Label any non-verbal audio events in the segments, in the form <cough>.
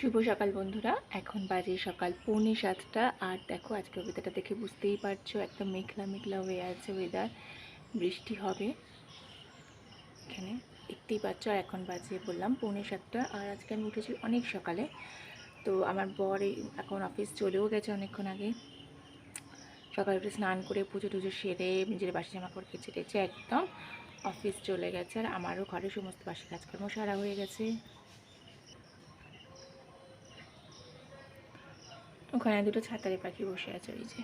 শুভ সকাল বন্ধুরা। এখন বাজে সকাল পৌনে সাতটা। আর দেখো, আজকে ওয়েদারটা দেখে বুঝতেই পারছ, একদম মেঘলা মেঘলা হয়ে আছে ওয়েদার বৃষ্টি হবে। এখানে দেখতেই পাচ্ছ, আর এখন বাজে বললাম পৌনে সাতটা। আর আজকে আমি উঠেছি অনেক সকালে। তো আমার বর এখন অফিস চলেও গেছে অনেকক্ষণ আগে। সকালে উঠে স্নান করে পুজো টুজো সেরে নিজের বাসি জামা কাপড় কেচে টেচে একদম অফিস চলে গেছে। আর আমারও ঘরে সমস্ত বাসি কাজকর্ম সারা হয়ে গেছে। ওখানে দুটো ছাতারে পাখি বসে আছে ওই যে।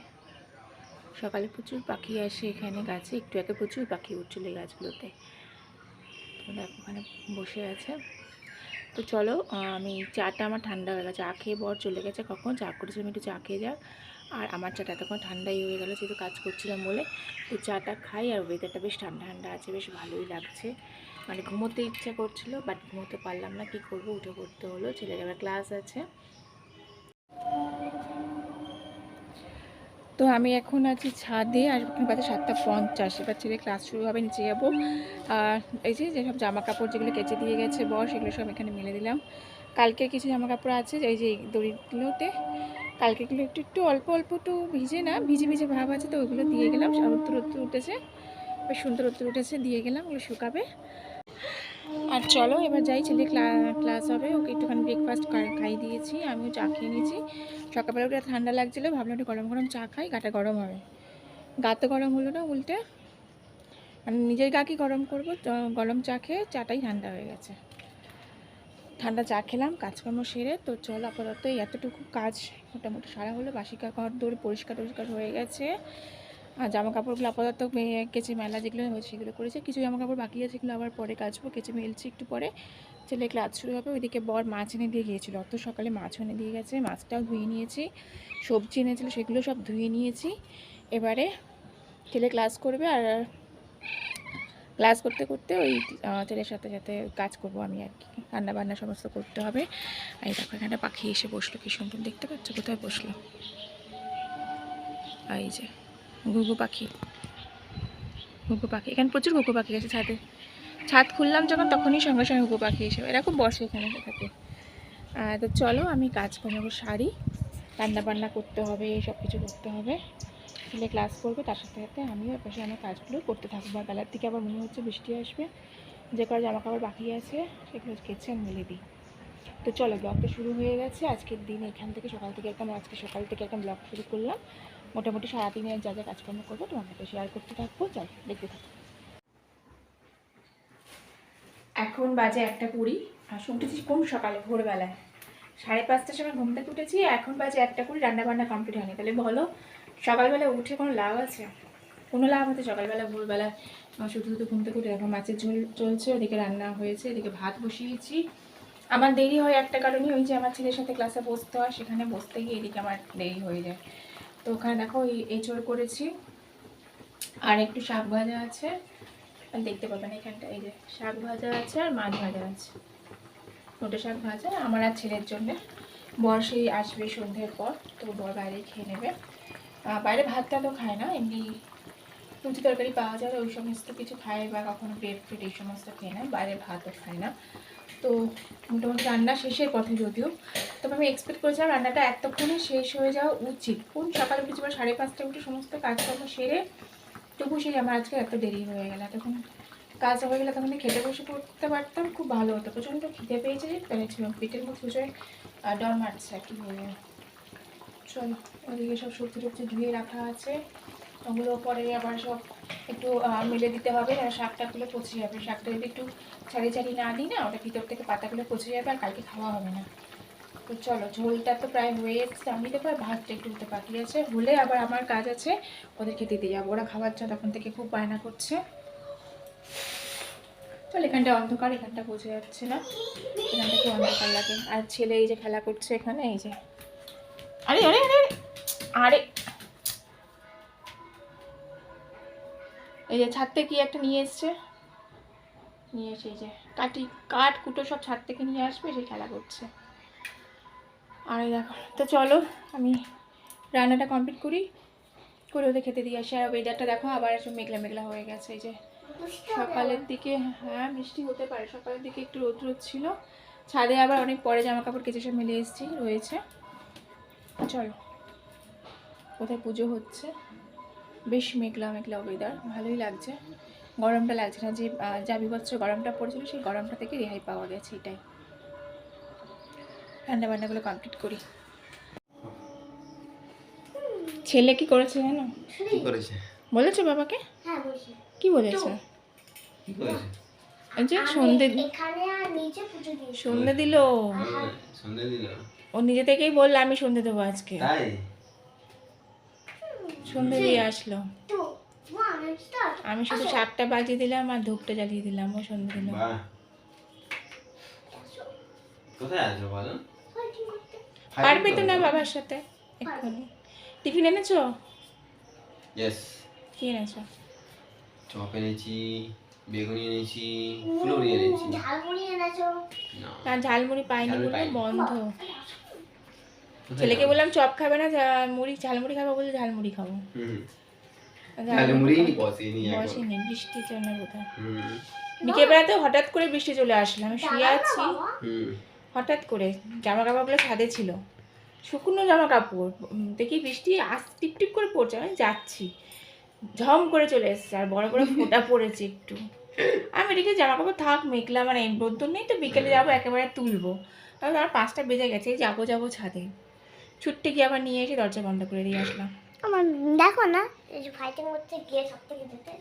সকালে প্রচুর পাখি আসে এখানে গাছে, একটু একে প্রচুর পাখি উঠছিল এই গাছগুলোতে। তো দেখো, ওখানে বসে আছে। তো চলো আমি চাটা আমার ঠান্ডা হয়ে গেছে। চা খেয়ে বর চলে গেছে কখন? চা করেছিলাম একটু চা খেয়ে যাক। আর আমার চাটা তখন ঠান্ডাই হয়ে গেলো, যেহেতু কাজ করছিলাম বলে। তো চাটা খাই আর ওয়েদারটা বেশ ঠান্ডা ঠান্ডা আছে, বেশ ভালোই লাগছে। মানে ঘুমোতে ইচ্ছা করছিল বাট ঘুমোতে পারলাম না। কি করব? উঠে পড়তে হলো। ছেলের আবার ক্লাস আছে। তো আমি এখন আছি ছাদে, আর বাজে সাতটা পঞ্চাশ। এবার ছেলে ক্লাস শুরু হবে, নিচে যাব। আর এই যে যেসব জামা কাপড় যেগুলো কেচে দিয়ে গেছে, বর, সেগুলো সব এখানে মেলে দিলাম। কালকে কিছু জামা কাপড় আছে এই যে দড়িগুলোতে। কালকেগুলো একটু একটু অল্প অল্প একটু ভিজে না, ভিজে ভিজে ভাব আছে, তো ওইগুলো দিয়ে গেলাম। রোদ্দুর রোদ্দুর উঠেছে। বেশ সুন্দর রোদ্দুর উঠেছে, দিয়ে গেলাম, ওগুলো শুকাবে। আর চলো, এবার যাই, ছেলে ক্লাস হবে, ওকে একটুখানি ব্রেকফাস্ট খাইয়ে দিয়েছি, আমিও চা খেয়ে নিয়েছি। সকালবেলা উঠে ঠান্ডা লাগছিল, ভাবলাম একটু গরম গরম চা খাই, গাটা গরম হবে। গা তো গরম হলো না উল্টে। মানে নিজের গা কি গরম করব? গরম চা খেয়ে চাটাই ঠান্ডা হয়ে গেছে। ঠান্ডা চা খেলাম, কাজকর্ম সেরে, তো চল আপাতত এতটুকু কাজ মোটামুটি সারা হলো। বাসিকা ঘর দৌড়ে পরিষ্কার টরিষ্কার হয়ে গেছে। আর জামা কাপড়গুলো আপাতত কেচে মেলা যেগুলো হয়েছে সেগুলো করেছে। কিছু জামা কাপড় বাকি আছে, সেগুলো আবার পরে কাচবো, কেচে মেলছি একটু পরে। ছেলে ক্লাস শুরু হবে, ওইদিকে বর মাছ এনে দিয়ে গিয়েছিল। অত সকালে মাছ এনে দিয়ে গেছে, মাছটাও ধুয়ে নিয়েছি, সবজি এনেছিল, সেগুলো সব ধুয়ে নিয়েছি। এবারে ছেলে ক্লাস করবে আর ক্লাস করতে করতে ওই ছেলের সাথে সাথে কাজ করব আমি আর কি। রান্না বান্না সমস্ত করতে হবে। আর দেখো, এখানে পাখি এসে বসল, কি সুন্দর দেখতে পাচ্ছ? কোথায় বসল? এই যে, ঘুঘু পাখি। ঘুঘু পাখি, এখানে প্রচুর ঘুঘু পাখি আছে ছাদে। ছাদ খুললাম যখন তখনই সঙ্গে সঙ্গে ঘুঘু পাখি এসে এরকম বসে এখানে থাকে। তো চলো আমি কাজ সারি রান্না বান্না করতে হবে সব কিছু করতে হবে। ছেলে ক্লাস করবে, তার সাথে সাথে আমিও পাশে আমার কাজগুলো করতে থাকব। আর বেলার দিকে আবার মনে হচ্ছে বৃষ্টি আসবে। যে কটা জামা কাপড় বাকি আছে, সেগুলো কেচে আমি মেলে দিই। তো চলো, ব্লগটা শুরু হয়ে গেছে। আজকের দিন এখান থেকে সকাল থেকে একদম আজকে সকাল থেকে একদম ব্লগ শুরু করলাম। মোটামুটি সারাদিনে যা যা কাজকর্ম করব তোমার সাথে শেয়ার করতে থাকব। চল, দেখতে থাকো। এখন বাজে একটা কুড়ি, আর উঠেছি কোন সকালে? ভোরবেলায়। সাড়ে পাঁচটার সময় ঘুম থেকে উঠেছি, এখন বাজে একটা কুড়ি রান্না বান্না কমপ্লিট হয়নি। তাহলে বলো সকালবেলা উঠে কোনো লাভ আছে? কোনো লাভ আছে সকালবেলা ভোরবেলা শুধু শুধু ঘুম থেকে উঠে এখন মাছের ঝোল চলছে, ওদিকে রান্না হয়েছে, এদিকে ভাত বসিয়েছি। আমার দেরি হয় একটা কারণে ওই যে আমার ছেলের সাথে ক্লাসে বসতে হয়, সেখানে বসতে গিয়ে এদিকে আমার দেরি হয়ে যায়। তো ওখানে দেখো, এই এঁচড় করেছি, আর একটু শাক ভাজা আছে। দেখতে পাবেন এখানটা এই যে শাক ভাজা আছে আর মাছ ভাজা আছে। নোটে শাক ভাজা, আমার আর ছেলের জন্য। বর সেই আসবে সন্ধ্যের পর, তো বর বাইরে খেয়ে নেবে। বাইরে ভাতটা তো খায় না, এমনি লুচি তরকারি পাওয়া যায়, ওই সমস্ত কিছু খায় বা কখনো ব্রেড ফ্রেড এই সমস্ত খেয়ে না বাইরে ভাতও খায় না। তো মোটামুটি রান্না শেষের পথে যদিও। তবে আমি এক্সপেক্ট করেছিলাম রান্নাটা এতক্ষণে শেষ হয়ে যাওয়া উচিত। কোন সকালে উঠেছি বা সাড়ে পাঁচটা উঠে সমস্ত কাজকর্ম সেরে তবু সেই আমার আজকে এত দেরি হয়ে গেল। তখন কাজ হয়ে গেলে তখন খেতে বসে পড়তে পারতাম, খুব ভালো হতো। প্রচণ্ড খিদে পেয়েছে যে পেরেছিলাম পেটের মধ্যে প্রচুর ডর মারছে আর কি বলব। চলো ওদিকে সব সবজি টবজি ধুয়ে রাখা আছে। ওগুলো পরে আবার সব একটু মেলে দিতে হবে, আর শাকটাগুলো পচে যাবে। শাকটা যদি একটু ছাড়িয়ে ছাড়িয়ে না দিই না, ওটা ভিতর থেকে পাতাগুলো পচে যাবে আর কালকে খাওয়া হবে না। তো চলো, ঝোলটা তো প্রায় হয়ে এসছে। আমি প্রায় ভাতটা একটু হতে বাকি আছে। হলে আবার আমার কাজ আছে, ওদেরকে দিতে যাব। ওরা খাবার চা তখন থেকে খুব বায়না করছে। চল, এখানটা অন্ধকার, এখানটা বোঝা যাচ্ছে না। এখানটা খুব অন্ধকার লাগে। আর ছেলে এই যে খেলা করছে এখানে, এই যে। আরে আরে আরে আরে। এই যে ছাদ থেকে একটা নিয়ে এসছে। নিয়ে এসে এই যে কাটি, কাঠ, কুটো সব ছাদ থেকে নিয়ে আসবে, সে খেলা করছে। আর দেখো তো চলো আমি রান্নাটা কমপ্লিট করি। করে ওদের খেতে দিয়ে আসি। আর ওয়েদারটা দেখো আবার একটু মেঘলা মেঘলা হয়ে গেছে। এই যে সকালের দিকে হ্যাঁ বৃষ্টি হতে পারে। সকালের দিকে একটু রোদ রোদ ছিল। ছাদে আবার অনেক পরে জামা কাপড় কেচে সব মিলে এসেছি রয়েছে। চলো কোথায় পুজো হচ্ছে? বেশ মেঘলা মেঘলা ওয়েদার ভালোই লাগছে। গরমটা লাগছে না যে যা বিভৎস গরমটা পড়েছিল সেই গরমটা থেকে রেহাই পাওয়া গেছে এটাই। ঠান্ডা বান্নাগুলো কমপ্লিট করি। ছেলে কি করেছে জানো? কি করেছে? বলেছ বাবাকে? হ্যাঁ বলছি। কি বলেছে? কি করেছে? এই সন্ধে এখানে আর নিচে পুজো দিয়েছি। সন্ধে দিল। সন্ধে দিল। ও নিজে থেকেই বলল আমি সন্ধে দেবো আজকে। তাই? সন্ধে দিয়ে আসলো। আমি শুধু সাতটা বাজিয়ে দিলাম আর ধূপটা জ্বালিয়ে দিলাম ও সন্ধে দিল। কোথায় আছো বলো? পারবে তো না বাবার সাথে? এক্ষুনি। টিফিন এনেছো? ইয়েস কি এনেছো? চপ এনেছি বেগুনি এনেছি ফুলুরি এনেছি। ঝালমুড়ি এনেছো? না। না ঝালমুড়ি পাইনি বলে বন্ধ। ছেলেকে বললাম চপ খাবে না মুড়ি ঝালমুড়ি খাব বলে ঝালমুড়ি খাব। হুম। ঝালমুড়ি বসেনি বসেনি বৃষ্টির জন্য বোধহয়। বিকেলবেলাতে হঠাৎ করে বৃষ্টি চলে আসলাম আমি শুয়ে আছি। হুম। হঠাৎ করে জামা কাপড়গুলো ছাদে ছিল। শুকনো জামা কাপড় দেখি বৃষ্টি আস টিপ টিপ করে পড়ছে আমি যাচ্ছি। ঝম করে চলে এসছে আর বড় বড় ফোঁটা পড়েছে একটু। আমি এদিকে জামা কাপড় থাক মেঘলা মানে রোদ্দুর নেই তো বিকেলে যাব একেবারে তুলবো। তারপর আর পাঁচটা বেজে গেছে এই যাব যাব ছাদে। ছুটতে গিয়ে আবার নিয়ে এসে দরজা বন্ধ করে দিয়ে আসলাম। আমার দেখো না এই যে ফাইটিং করতে গিয়ে সব থেকে যেতে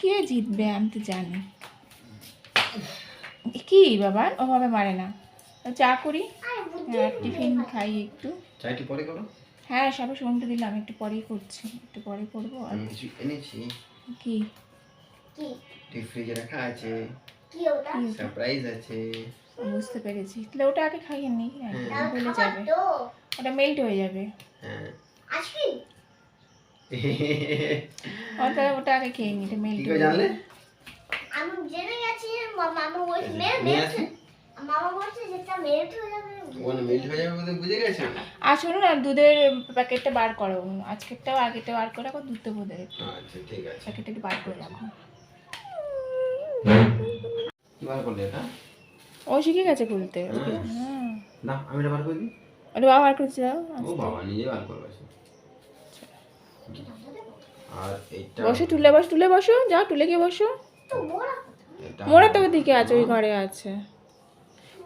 কে জিতবে আমি তো জানি। কি বাবা ওভাবে মারে না। চা করি। আর টিফিন খাই একটু। চাইটি পরে করো। হ্যাঁ সবে শুনতে দিলাম একটু পরেই করছি একটু পরে করব আমি কিছু এনেছি। কি? কি? ফ্রিজে রাখা আছে। কি ওটা? সারপ্রাইজ আছে। বুঝতে পেরেছি। তাহলে ওটা আগে খাইয়ে নি। বলে যাবে। ওটা মেল্ট হয়ে যাবে। হ্যাঁ। আইসক্রিম? ওটা আগে খেয়ে নি এটা কি মেল্ট করে জানলে? আমি জেনে গেছি মামা মেরে নিয়ে মেরে আসি মামা বলছে যেটা মেরে হয়ে যাবে ওখানে মেল্ট হয়ে যাবে বলে বুঝে গেছো? আর না দুধের প্যাকেটটা বার করো। আজকেরটাও আগেরটা বার করে দুধ দেবো আচ্ছা ঠিক আছে। প্যাকেটটা একটু বার করে রাখো। কি বার করলে এটা? ও শিখে গেছে খুলতে। ওকে হ্যাঁ না আমি বার করে দিই ওটা বাবা বার করছে দাও ও বাবা নিজে বার করবে আর এইটা বসো টুলে বসো টুলে বসো যাও টুলে গিয়ে বসো। মোরা তো ওদিকে আছে ওই ঘরে আছে।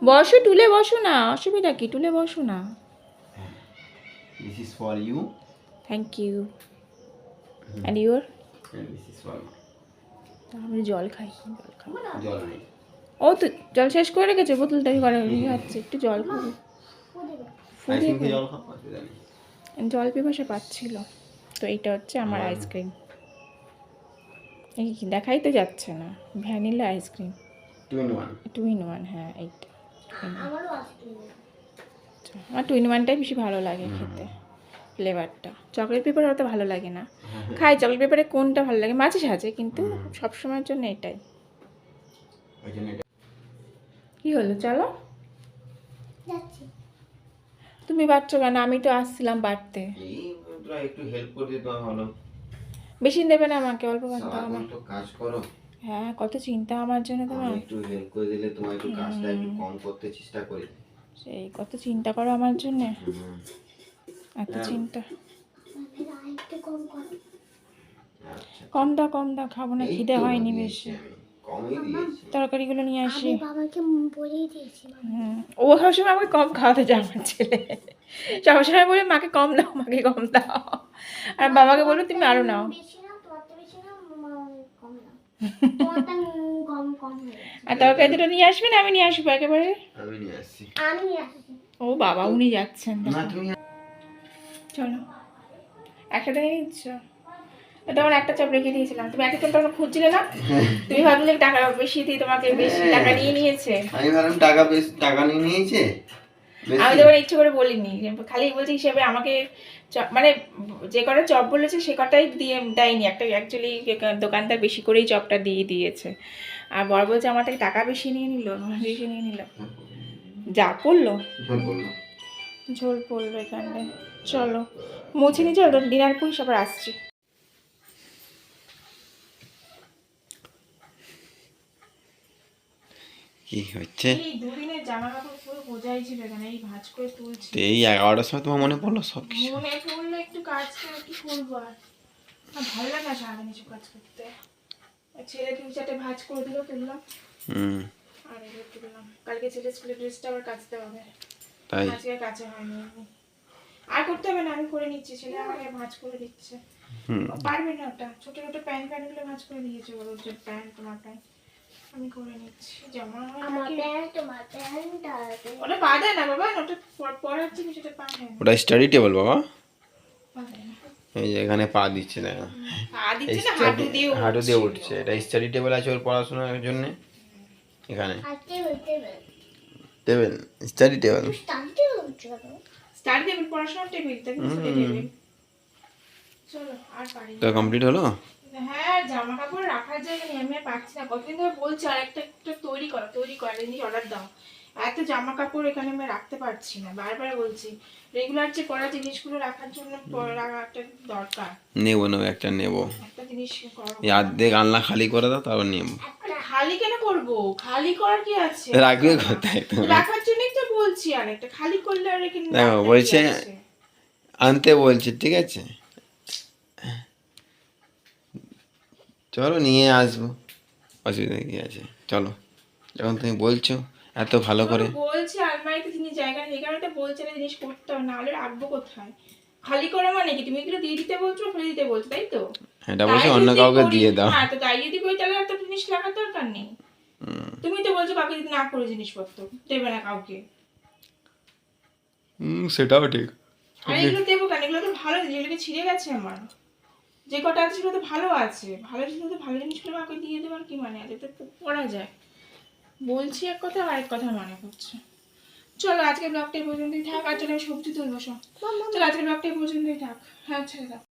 বসো টুলে বসো না অসুবিধা কি? টুলে বসো না। This is for you thank you and your this is for আমি জল খাই জল খাই। জল নেই। ও তো জল শেষ করে রেখেছে বোতলটা ঘরে খাচ্ছে একটু জল খাব। জল পিপাসা পাচ্ছিল। তো এইটা হচ্ছে আমার আইসক্রিম এই দেখাই তো যাচ্ছে না। Vanilla ice cream two in one two in one হ্যাঁ এইটা। আমার টু ইন ওয়ানটাই বেশি ভালো লাগে খেতে ফ্লেভারটা চকলেট পেপার অত ভালো লাগে না। খাই চকলেট পেপারে কোনটা ভালো লাগে? মাঝে সাঝে কিন্তু সব সময়ের জন্য এটাই। কি হলো? চলো। তুমি বাড়ছো কেন? আমি তো আসছিলাম বাড়তে। একটু হেল্প করে দিতে বেশি দেবে না আমাকে অল্প কাজ করো। হ্যাঁ কত চিন্তা আমার জন্য তোমার। একটু হেল্প করে দিলে তোমার একটু কাজটা একটু কম করতে চেষ্টা করি। সেই কত চিন্তা করো আমার জন্য। এত চিন্তা। কম কর। আচ্ছা। কম দাও কম দাও খাব না খিদে হয়নি বেশি। তরকারিগুলো নিয়ে আসি। আমি বাবাকে বলেই দিয়েছি হুম, ও সবসময় আমাকে কম খাওয়াতে যায় আমার ছেলে। সবসময় বলে মাকে কম দাও মাকে কম দাও। আর বাবাকে বলব তুমি আরও নাও বেশি না তোমারটা বেশি না আমার কম না তোমারটা উম কম কম হয়ে গেছে। আর তরকারি দুটো নিয়ে আসবেন আমি নিয়ে আসব একেবারে? আমি নিয়ে আসছি। আমি আসছি। ও বাবা উনি যাচ্ছেন। না তুমি চলো। একটা দেখে নিচ্ছ? তখন একটা চপ রেখে দিয়েছিলাম। তুমি একটা চপ তখন খুঁজছিলে না? <laughs> তুমি ভাবলে টাকা বেশি দিয়ে তোমাকে বেশি টাকা নিয়ে নিয়েছে। আমি ভাবলাম টাকা বেশ টাকা নিয়ে নিয়েছে? আমি তোমার ইচ্ছে করে বলিনি। খালি বলছি হিসেবে আমাকে মানে যে কটা চপ বলেছে সে কটাই দিয়ে দেয়নি। একটা অ্যাকচুয়ালি দোকানদার বেশি করেই চপটা দিয়ে দিয়েছে। আর বড় বলছে আমার থেকে টাকা বেশি নিয়ে নিল বেশি নিয়ে নিল। যা পড়ল ঝোল পড়ল এখানে চলো মুছে নি চলো ডিনার করি সবার আসছি কি হচ্ছে এই দুদিনের জামা কাপড় পুরো বোঝাই ছিল এখানে এই ভাঁজ করে তুলছি। তো এই এগারোটার সময় তোমার মনে পড়ল সব কিছু? মনে পড়ল একটু কাজ করে কি করব আর? ভালো লাগে না সারাদিন কিছু কাজ করতে। ছেলে দু চারটে ভাঁজ করে দিল তুললাম হুম। আর এগুলো তুললাম কালকে ছেলে স্কুলের ড্রেসটা আবার কাচতে হবে। তাই? আজকে কাছে হয়নি। আর করতে হবে না আমি করে নিচ্ছি ছেলে আমাকে ভাঁজ করে দিচ্ছে। পারবে না ওটা। ছোট ছোট প্যান্ট প্যান্টগুলো ভাঁজ করে দিয়েছে ওর যে প্যান্ট তোমার প্যান্ট। আমি করে নিচ্ছি জামা ওটা বাঁধে না বাবা ওটা পরার জিনিস ওটা বাঁধে ওটা স্টাডি টেবিল বাবা এই যে এখানে পা দিচ্ছে না। হাঁটু দিয়ে। উঠছে। এটা স্টাডি টেবিল আছে ওর পড়াশোনার জন্য? এখানে। Table study table study table পড়াশোনার টেবিল তাই স্টাডি টেবিল চলো আর পারি না। তো কমপ্লিট হলো? হ্যাঁ জামা কাপড় রাখার জায়গা নেই আমি পাচ্ছি না। কতদিন ধরে বলছি আর একটা একটা তৈরি করো তৈরি করো জিনিস অর্ডার দাও। এত জামা কাপড় এখানে আমি রাখতে পারছি না বারবার বলছি। রেগুলার যে পরা জিনিসগুলো রাখার জন্য একটা দরকার। নেব নেব একটা নেব। একটা জিনিস করো। অর্ধেক আলনা খালি করে দাও তারপর নেব। খালি কেন করব? খালি করার কি আছে? রাখবে কোথায়? রাখার জন্যই তো বলছি আর একটা খালি করলে আর দেখো, কি বলছে আনতে বলছি ঠিক আছে? চলো নিয়ে আসব। অসুবিধা কি আছে? চলো যখন তুমি বলছো এত ভালো করে। বলছি আলমারিতে জিনিস জায়গা নেই কারণে বলছে না জিনিস করতে হবে না হলে রাখব কোথায়? খালি করে মানে কি? তুমি এগুলো দিয়ে দিতে বলছো ফেলে দিতে বলছো তাই তো? এটা বলছে অন্য কাউকে দিয়ে দাও। হ্যাঁ তো তাই যদি করি তাহলে একটা জিনিস রাখার দরকার নেই। তুমি তো বলছো কাউকে যদি না করে জিনিসপত্র দেবে না কাউকে। হুম সেটাও ঠিক। আর এগুলো দেবো কেন? এগুলো তো ভালো জিনিস এগুলো ছিঁড়ে গেছে আমার। যে কটা আছে সেটা ভালো আছে। ভালো জিনিস তো ভালো জিনিসগুলো আমাকে দিয়ে দেবার কি মানে আছে তো পড়া যায়। বলছি এক কথা আর এক কথা মনে করছে চলো আজকে ব্লগটা এই পর্যন্তই থাক আর চলো আমি সবজি তুলবো সব চলো আজকে ব্লগটা এই পর্যন্তই থাক। হ্যাঁ ছেড়ে দাও।